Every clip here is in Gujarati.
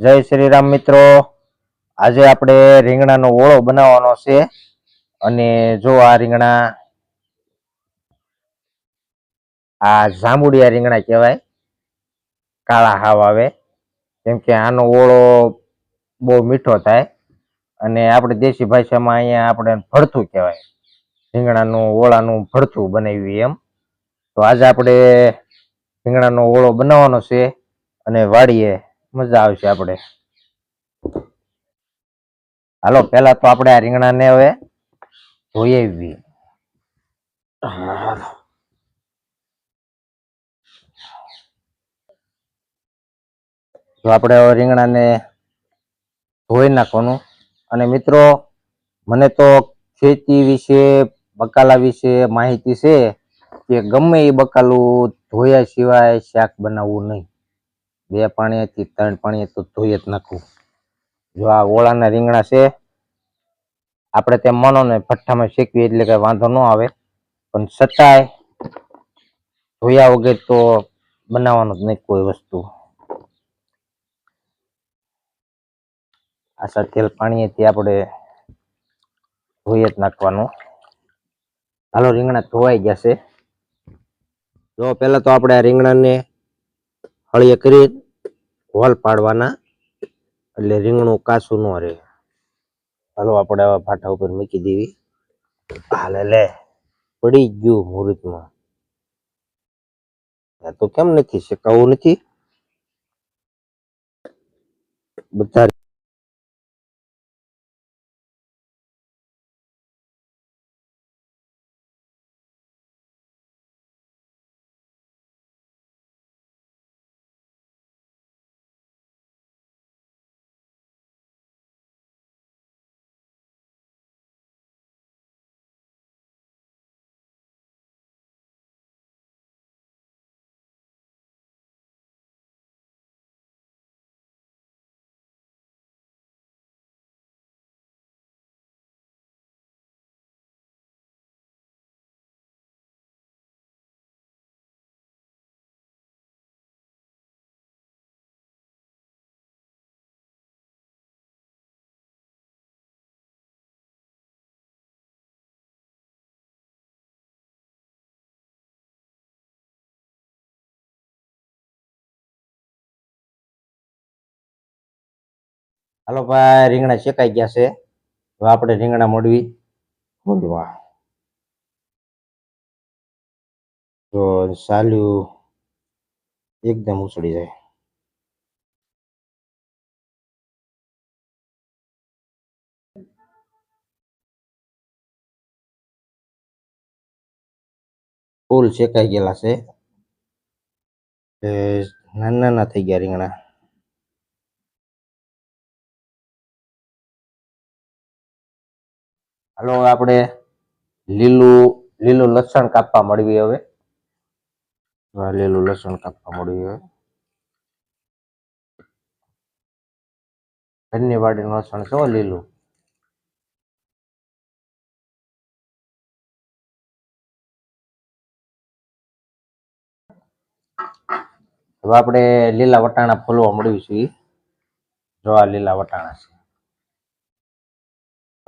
જય શ્રી રામ મિત્રો. આજે આપણે રીંગણાનો ઓળો બનાવવાનો છે. અને જો આ રીંગણા આ જાંબુડિયા રીંગણા કહેવાય, કાળા હાવ આવે. કેમ કે આનો ઓળો બહુ મીઠો થાય. અને આપણે દેશી ભાષામાં અહીંયા આપણે ભરથું કહેવાય. રીંગણાનું ઓળાનું ભરથું બનાવ્યું એમ. તો આજે આપણે રીંગણાનો ઓળો બનાવવાનો છે અને વાડીએ મજા આવશે આપણે. હાલો પેલા તો આપણે આ રીંગણાને હવે ધોઈ આવી તો આપણે હવે રીંગણાને ધોઈ નાખવાનું. અને મિત્રો, મને તો ખેતી વિશે, બકાલા વિશે માહિતી છે કે ગમે એ બકાલું ધોયા સિવાય શાક બનાવવું નહીં. બે પાણીથી ત્રણ પાણીએ તો ધોઈ જ નાખવું. જો આ ઓળાના રીંગણા છે, આપણે તેમ માનો ને ભઠ્ઠામાં શેકવી, એટલે કઈ વાંધો ન આવે. પણ છતાંય ધોયા વગર તો બનાવવાનું જ નહીં કોઈ વસ્તુ. આ તેલ પાણીએથી આપણે ધોઈ જ નાખવાનું. હાલો, રીંગણા ધોવાઈ ગયા છે. જો, પહેલા તો આપણે આ રીંગણાને હળીએ કરી હોલ પાડવાના, એટલે રીંગણું કાચું ન રહે. હાલો, આપણે હવે ફાટા ઉપર મૂકી દેવી. હાલે લે, પડી ગયું મુહૂર્તમાં. આ તો કેમ નથી, શેકાવું નથી? બધા હાલો ભાઈ, રીંગણા શેકાઈ ગયા છે. હવે આપણે રીંગણા મોડવી ખોલવા. તો સાલ્યું એકદમ ઉછળી જાય. ફૂલ શેકાઈ ગયેલા છે. નાના નાના થઈ ગયા રીંગણા. હાલો આપણે લીલું લીલું લસણ કાપવા મળવી હવે. લીલું લસણ કાપવા મળવી હવે. ઘરની વાડીનું લસણ છે લીલું. હવે આપણે લીલા વટાણા ફોલવા મળ્યું છે જો આ લીલા વટાણા છે.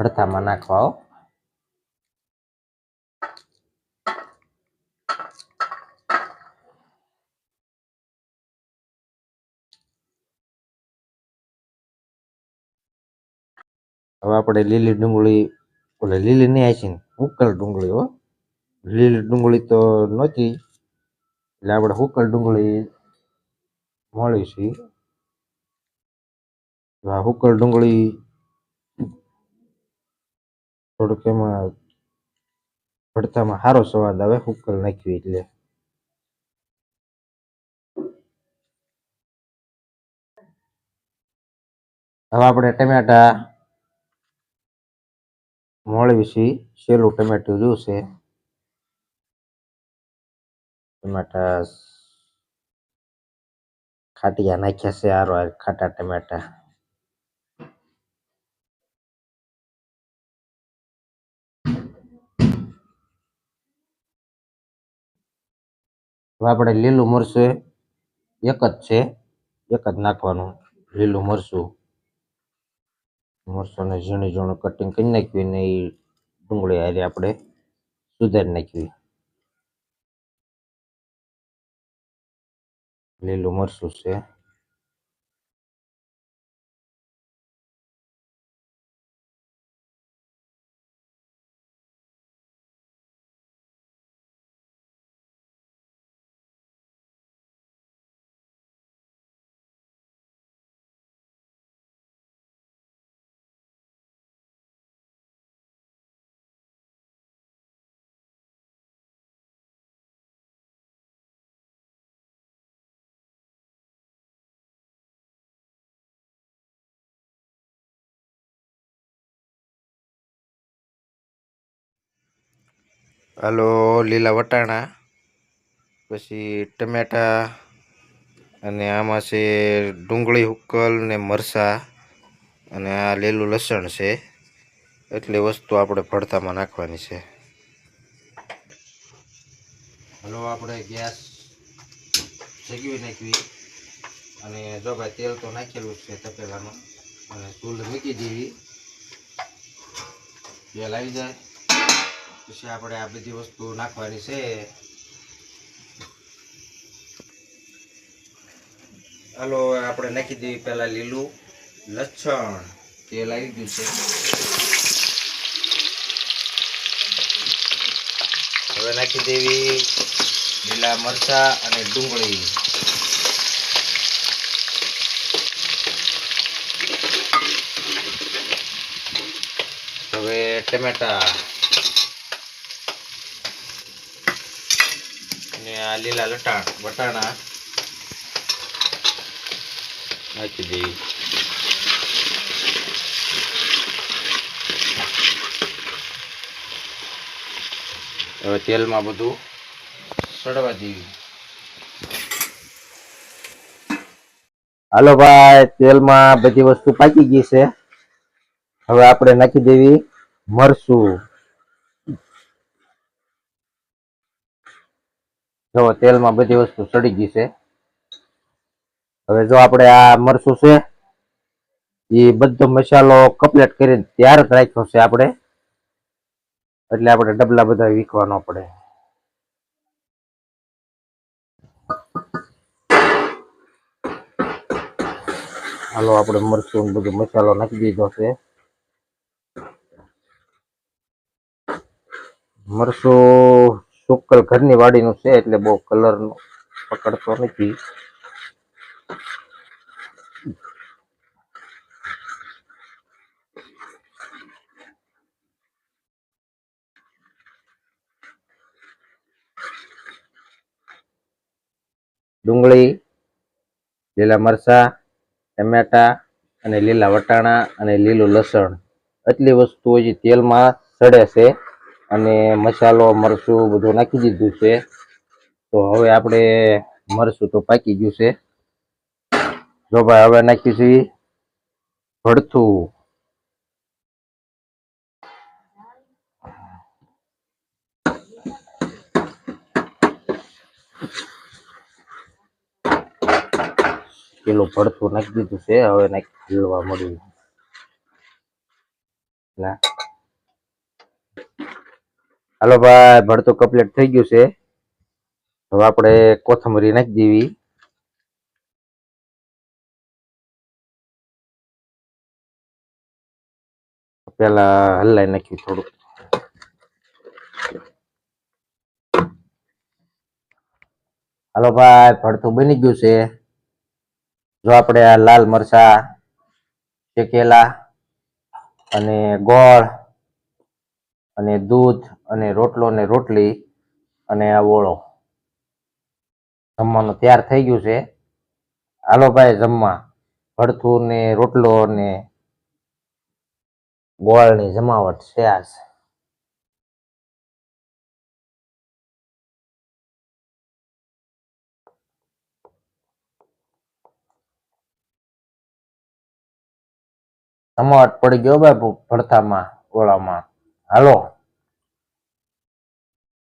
ભડથામાં નાખવા હવે આપણે લીલી ડુંગળી, ઓલે લીલી નહીં આવી છે ને હુકલ ડુંગળી હો. લીલી ડુંગળી તો નહોતી, એટલે આપણે હુકલ ડુંગળી મળી છે. હુકલ ડુંગળી થોડુંક એમાં ભડથામાં સારો સ્વાદ આવે હુકલ નાખ્યું એટલે. હવે આપણે ટમેટા મોળવી વિશે સેલું ટમેટું જોશે. ટમેટા ખાટિયા નાખ્યા છે, હાર ખાટા ટમેટા. હવે આપણે લીલું મરચું એક જ છે, એક જ નાખવાનું, લીલું મરચું. મરચાંને ઝીણી ઝીણું કટિંગ કરી નાખ્યું ને એ ડુંગળી હારે આપણે સુધારી નાખવી. લીલું મરચું છે. હાલો, લીલા વટાણા, પછી ટમેટા અને આમાં છે ડુંગળી, હુક્કલ ને મરસા અને આ લીલું લસણ છે. એટલી વસ્તુ આપણે ભડતામાં નાખવાની છે. હલો, આપણે ગેસ જગવી નાખવી. અને જો ભાઈ, તેલ તો નાખેલું છે તપેલામાં. અને ચૂલ મૂકી દેવી તેલ આવી જાય. પછી આપણે આ બધી વસ્તુ નાખવાની છે. હાલો આપણે નાખી દેવી પેલા લીલું લસણ. તેલ આવી ગયું છે. હવે નાખી દેવી લીલા મરચા અને ડુંગળી. હવે ટમેટા અને આ લીલા લટાણ, વટાણા. નાખી દઈએ. હવે તેલમાં બધું સડવા દેવી હાલો ભાઈ, તેલમાં બધી વસ્તુ પાકી ગઈ છે. હવે આપણે નાખી દેવી મરચું. જો, તેલમાં બધી વસ્તુ સડી ગઈ છે. હવે જો આપણે આ મરચું છે એ બધો મસાલો કમ્પ્લીટ કરીને ત્યાર જ રાખ્યો છે આપણે. એટલે આપણે ડબલા બધા વીખવાનો પડે. હાલો, આપણે મરચું બધો મસાલો નાખી દીધો છે. મરચું સુકલ ઘરની વાડીનું છે એટલે બહુ કલર પકડતો નથી. ડુંગળી, લીલા મરચા, ટમેટા અને લીલા વટાણા અને લીલું લસણ. આટલી વસ્તુઓ જે તેલમાં સડે છે. અને મસાલો, મરચું બધું નાખી દીધું છે. તો હવે આપણે મરચું તો પાકી ગયું છે. જો ભાઈ, હવે નાખીશું ભડથું. કિલો ભડથું નાખી દીધું છે, હવે નાખી હલવા મળ્યું. ના. હાલો ભાઈ ભરતું કમ્પ્લીટ થઈ ગયું છે. હવે આપણે કોથમરી નાખી દેવી. પેલા હલાઈ નાખ્યું થોડુંક. હાલો ભાઈ ભરતું બની ગયું છે. જો આપણે આ લાલ મરચા શેકેલા અને ગોળ અને દૂધ અને રોટલો ને રોટલી અને આ ઓળો. જમવાનું તૈયાર થઈ ગયું છે. હાલો ભાઈ જમવા. ભડથું ને રોટલો ને ગોળની જમાવટ છે આજ. જમાવટ પડી ગયો ભાઈ ભડથામાં ગોળામાં હાલો.